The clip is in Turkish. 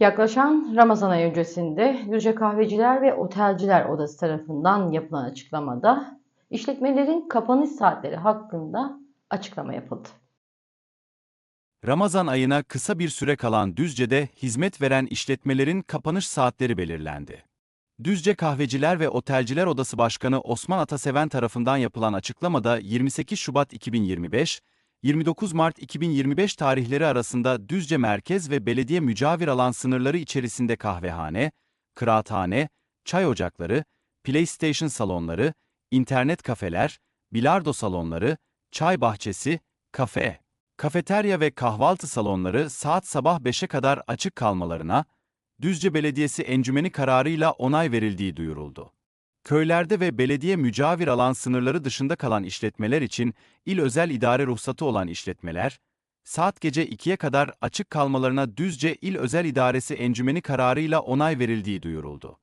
Yaklaşan Ramazan ayı öncesinde Düzce Kahveciler ve Otelciler Odası tarafından yapılan açıklamada işletmelerin kapanış saatleri hakkında açıklama yapıldı. Ramazan ayına kısa bir süre kalan Düzce'de hizmet veren işletmelerin kapanış saatleri belirlendi. Düzce Kahveciler ve Otelciler Odası Başkanı Osman Ataseven tarafından yapılan açıklamada 28 Şubat 2025, 29 Mart 2025 tarihleri arasında Düzce Merkez ve belediye mücavir alan sınırları içerisinde kahvehane, kıraathane, çay ocakları, PlayStation salonları, internet kafeler, bilardo salonları, çay bahçesi, kafe, kafeterya ve kahvaltı salonları saat sabah 5'e kadar açık kalmalarına, Düzce Belediyesi encümeni kararıyla onay verildiği duyuruldu. Köylerde ve belediye mücavir alan sınırları dışında kalan işletmeler için il özel idare ruhsatı olan işletmeler, saat gece 2'ye kadar açık kalmalarına Düzce İl Özel İdaresi encümeni kararıyla onay verildiği duyuruldu.